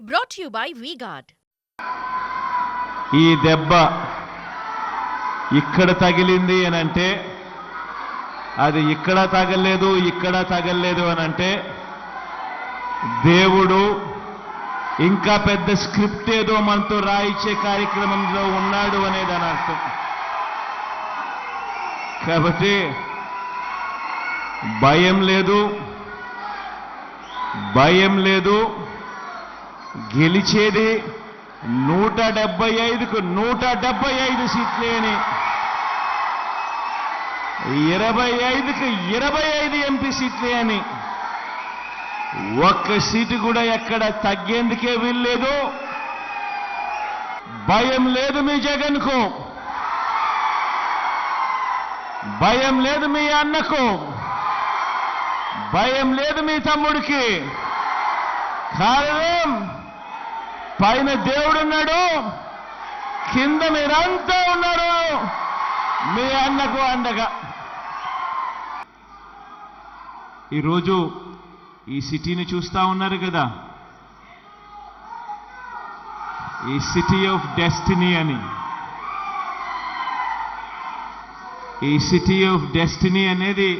Brought you by V-Guard ఈ దెబ్బ ఇక్కడ తగిలింది అని అంటే అది ఇక్కడ తగలేదు ఇక్కడ తగలేదు అని అంటే దేవుడు ఇంకా పెద్ద స్క్రిప్ట్ ఏదో మనతో రాయించే కార్యక్రమంలో ఉన్నాడు అనేది అని అర్థం. కాబట్టి భయం లేదు భయం లేదు గెలిచేది నూట డెబ్బై ఐదుకు నూట డెబ్బై ఐదు సీట్లే అని. ఇరవై ఐదుకు ఇరవై ఐదు ఎంపీ సీట్లే అని. ఒక్క సీటు కూడా ఎక్కడ తగ్గేందుకే వీల్లేదు. భయం లేదు మీ జగన్కు. భయం లేదు మీ అన్నకు. భయం లేదు మీ తమ్ముడికి. కారణం పైన దేవుడున్నాడు కింద మీరంతా ఉన్నారు. మీ అన్నకు అండగా ఈరోజు ఈ సిటీని చూస్తా ఉన్నారు కదా. ఈ సిటీ ఆఫ్ డెస్టినీ అని. ఈ సిటీ ఆఫ్ డెస్టినీ అనేది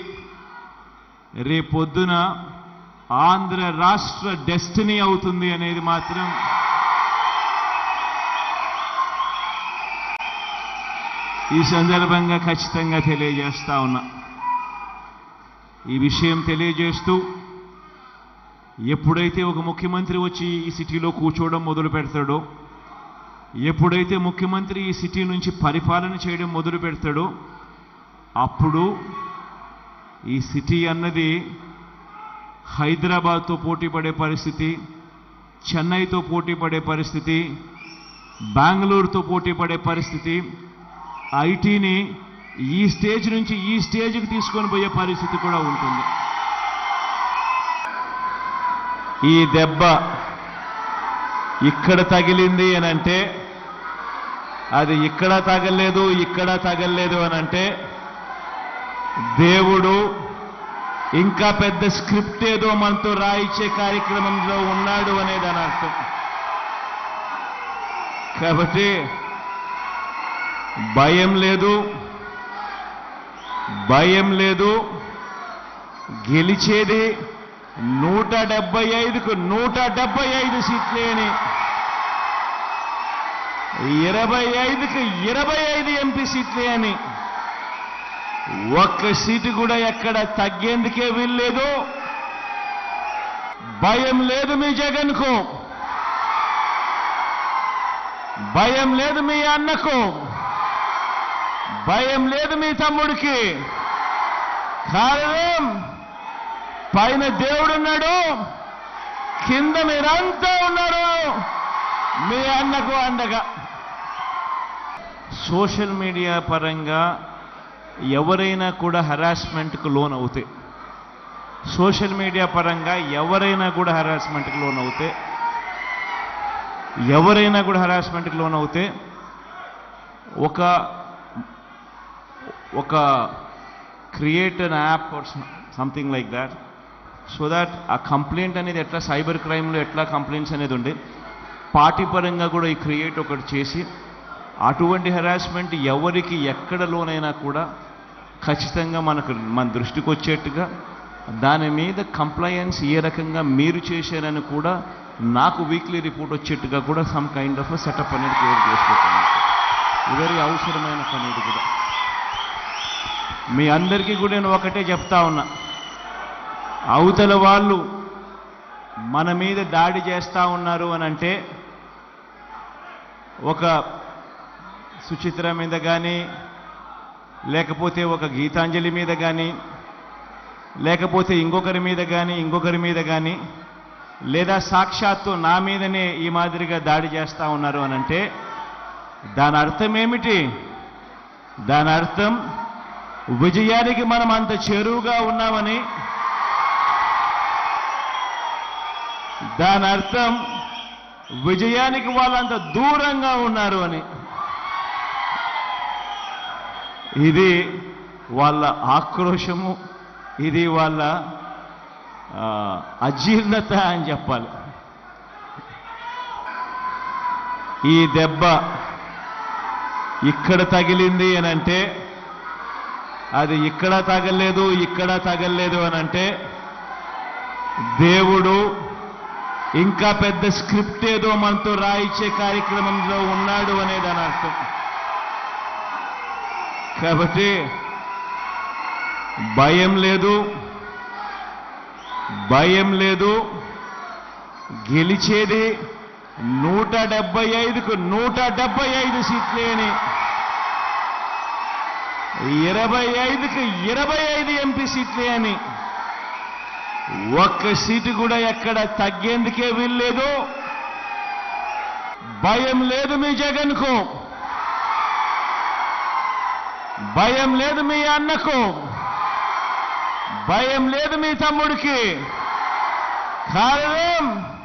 రేపొద్దున ఆంధ్ర రాష్ట్ర డెస్టినీ అవుతుంది అనేది మాత్రం ఈ సందర్భంగా ఖచ్చితంగా తెలియజేస్తా ఉన్నా. ఈ విషయం తెలియజేస్తూ ఎప్పుడైతే ఒక ముఖ్యమంత్రి వచ్చి ఈ సిటీలో కూర్చోవడం మొదలు పెడతాడో ఎప్పుడైతే ముఖ్యమంత్రి ఈ సిటీ నుంచి పరిపాలన చేయడం మొదలు పెడతాడో అప్పుడు ఈ సిటీ అన్నది హైదరాబాద్తో పోటీ పడే పరిస్థితి చెన్నైతో పోటీ పడే పరిస్థితి బెంగళూరుతో పోటీ పడే పరిస్థితి ఐటీని ఈ స్టేజ్ నుంచి ఈ స్టేజ్కి తీసుకొని పోయే పరిస్థితి కూడా ఉంటుంది. ఈ దెబ్బ ఇక్కడ తగిలింది అని అంటే అది ఇక్కడ తగలేదు ఇక్కడ తగలేదు అని అంటే దేవుడు ఇంకా పెద్ద స్క్రిప్ట్ ఏదో మనతో రాయించే కార్యక్రమంలో ఉన్నాడు అనేది అని అర్థం. కాబట్టి భయం లేదు భయం లేదు. గెలిచేది నూట డెబ్బై ఐదుకు నూట డెబ్బై ఐదు సీట్లే అని ఇరవై ఐదుకు ఇరవై ఐదు ఎంపీ సీట్లే అని ఒక్క సీటు కూడా ఎక్కడ తగ్గేందుకే వీల్లేదు. భయం లేదు మీ జగన్కు. భయం లేదు మీ అన్నకు. భయం లేదు మీ తమ్ముడికి. కారణం పైన దేవుడున్నాడు కింద మీరంతా ఉన్నారు. మీ అన్నకు అండగా. సోషల్ మీడియా పరంగా ఎవరైనా కూడా హరాస్మెంట్కు లోన్ అవుతాయి సోషల్ మీడియా పరంగా ఎవరైనా కూడా హరాస్మెంట్కి లోన్ అవుతే ఎవరైనా కూడా హరాస్మెంట్కి లోన్ అవుతే ఒక ఒక create an app something like that so that ఆ కంప్లైంట్ అనేది ఎట్లా సైబర్ క్రైమ్లో ఎట్లా కంప్లైంట్స్ అనేది ఉండే పార్టీ పరంగా కూడా ఈ క్రియేట్ ఒకటి చేసి అటువంటి హెరాస్మెంట్ ఎవరికి ఎక్కడ లోనైనా కూడా ఖచ్చితంగా మనకు మన దృష్టికి వచ్చేట్టుగా దాని మీద కంప్లయన్స్ ఏ రకంగా మీరు చేశారని కూడా నాకు వీక్లీ రిపోర్ట్ వచ్చేట్టుగా కూడా సమ్ కైండ్ ఆఫ్ సెటప్ అనేది క్రియేట్ చేసుకుంటాను వెరీ అవసరమైన పని ఇది కూడా. మీ అందరికీ కూడా నేను ఒకటే చెప్తా ఉన్నా. అవతల వాళ్ళు మన మీద దాడి చేస్తూ ఉన్నారు అని అంటే ఒక సుచిత్ర మీద కానీ లేకపోతే ఒక గీతాంజలి మీద కానీ లేకపోతే ఇంకొకరి మీద కానీ ఇంకొకరి మీద కానీ లేదా సాక్షాత్తు నా మీదనే ఈ మాదిరిగా దాడి చేస్తూ ఉన్నారు అని అంటే దాని అర్థం ఏమిటి? దాని అర్థం విజయానికి మనం అంత చెరువుగా ఉన్నామని దాని అర్థం విజయానికి వాళ్ళంత దూరంగా ఉన్నారు అని. ఇది వాళ్ళ ఆక్రోషము ఇది వాళ్ళ అజీర్ణత అని చెప్పాలి. ఈ దెబ్బ ఇక్కడ తగిలింది అని అంటే అది ఇక్కడ తగలేదు ఇక్కడ తగలేదు అని అంటే దేవుడు ఇంకా పెద్ద స్క్రిప్ట్ ఏదో మనతో రాయించే కార్యక్రమంలో ఉన్నాడు అనేది అని అర్థం. కాబట్టి భయం లేదు భయం లేదు. గెలిచేది నూట డెబ్బై ఐదుకు నూట డెబ్బై ఐదు సీట్లే అని ఇరవై ఐదుకి ఇరవై ఐదు ఎంపీ సీట్లే అని. ఒక్క సీటు కూడా ఎక్కడ తగ్గేందుకే వీల్లేదు. భయం లేదు మీ జగన్కు. భయం లేదు మీ అన్నకు. భయం లేదు మీ తమ్ముడికి. కారణం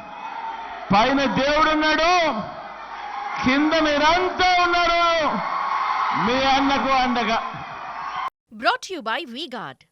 పైన దేవుడున్నాడు కింద మీరంతా ఉన్నారు. మీ అన్నకు అండగా. Brought to you by VGuard.